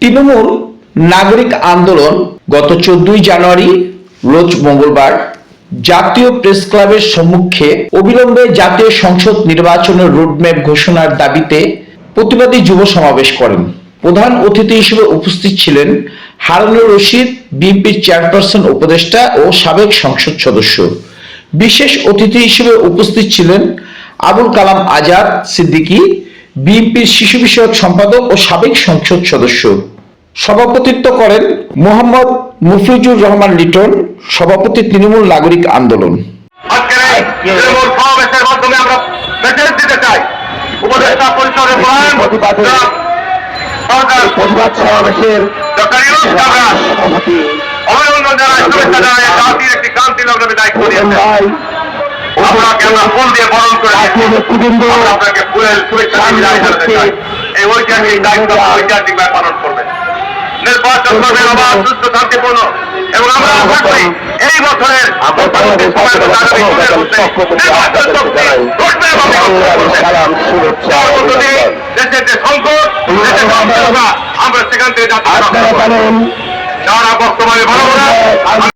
তৃণমূল নাগরিক আন্দোলন গত চোদ্দই জানুয়ারি, রোজ মঙ্গলবার, জাতীয় প্রেস ক্লাবের সম্মুখে অবিলম্বে জাতীয় সংসদ নির্বাচনের রোডম্যাপ ঘোষণার দাবিতে প্রতিবাদী যুব সমাবেশ করেন। প্রধান অতিথি হিসেবে উপস্থিত ছিলেন হারুনুর রশিদ, বিএনপির চেয়ারপারসন উপদেষ্টা ও সাবেক সংসদ সদস্য। বিশেষ অতিথি হিসেবে উপস্থিত ছিলেন আবুল কালাম আজাদ সিদ্দিকী, বিএনপির শিশু বিষয়ক সম্পাদক ও সাবেক সংসদ সদস্য। সভাপতিত্ব করেন মোহাম্মদ মুফিজুর রহমান লিটন সভাপতি তৃণমূল নাগরিক আন্দোলন। আপনাকে আমরা ফুল দিয়ে বরণ করে আপনাকে ফুলের শুভেচ্ছা এই ঐতিহাসিক দায়িত্ব ঐতিহাসিকভাবে পালন করবেন। নির্বাচন করবেন আবার সুস্থ শান্তিপূর্ণ এবং আমরা আশা করি এই বছরের দেশের যে সংকট দেশের সেখান থেকে যাত্রা যারা বর্তমানে ভালো না